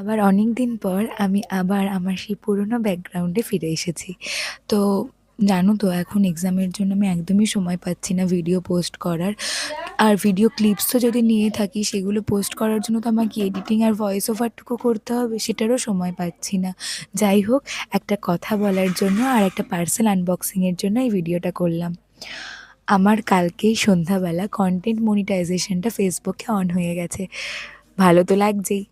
আবার অনেক দিন পর আমি আবার আমার সেই পুরনো ব্যাকগ্রাউন্ডে ফিরে এসেছি। তো জানো তো, এখন এক্সামের জন্য আমি একদমই সময় পাচ্ছি না ভিডিও পোস্ট করার। আর ভিডিও ক্লিপসও যদি নিয়ে থাকি, সেগুলো পোস্ট করার জন্য তো আমাকে এডিটিং আর ভয়েস ওভারটুকু করতে হবে, সেটারও সময় পাচ্ছি না। যাই হোক, একটা কথা বলার জন্য আর একটা পার্সেল আনবক্সিংয়ের জন্য এই ভিডিওটা করলাম। আমার কালকেই সন্ধ্যাবেলা কন্টেন্ট মনিটাইজেশনটা ফেসবুকে অন হয়ে গেছে। ভালো তো লাগছেই।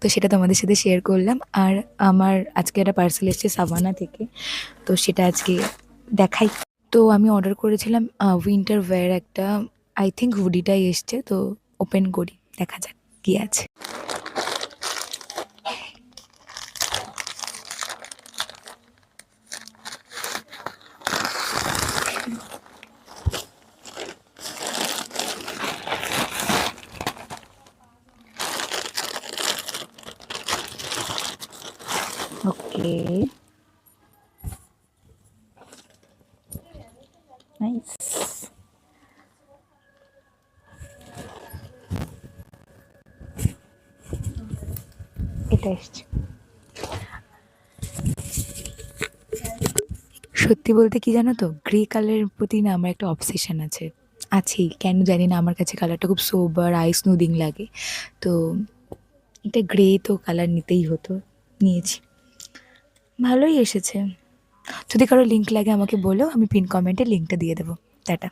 তো সেটা তোমাদের সাথে শেয়ার করলাম। আর আমার আজকে একটা পার্সেল এসছে সাবানা থেকে, তো সেটা আজকে দেখাই। তো আমি অর্ডার করেছিলাম উইন্টার ওয়্যার একটা আই থিঙ্ক হুডিটাই এসছে, তো ওপেন করি, দেখা যাক কী আছে। ওকে। নাইস। এটা এসছে। সত্যি বলতে কি জানো তো, গ্রে কালারের প্রতি না আমার একটা অবসেশন আছে। আছেই, কেন জানি না আমার কাছে কালারটা খুব সোবার আই স্নুদিং লাগে। তো, এটা গ্রে তো কালার নিতেই হতো, নিয়েছি। ভালোই এসেছে। যদি কারও লিঙ্ক লাগে আমাকে বলো, আমি পিন কমেন্টে লিঙ্কটা দিয়ে দেবো। টাটা।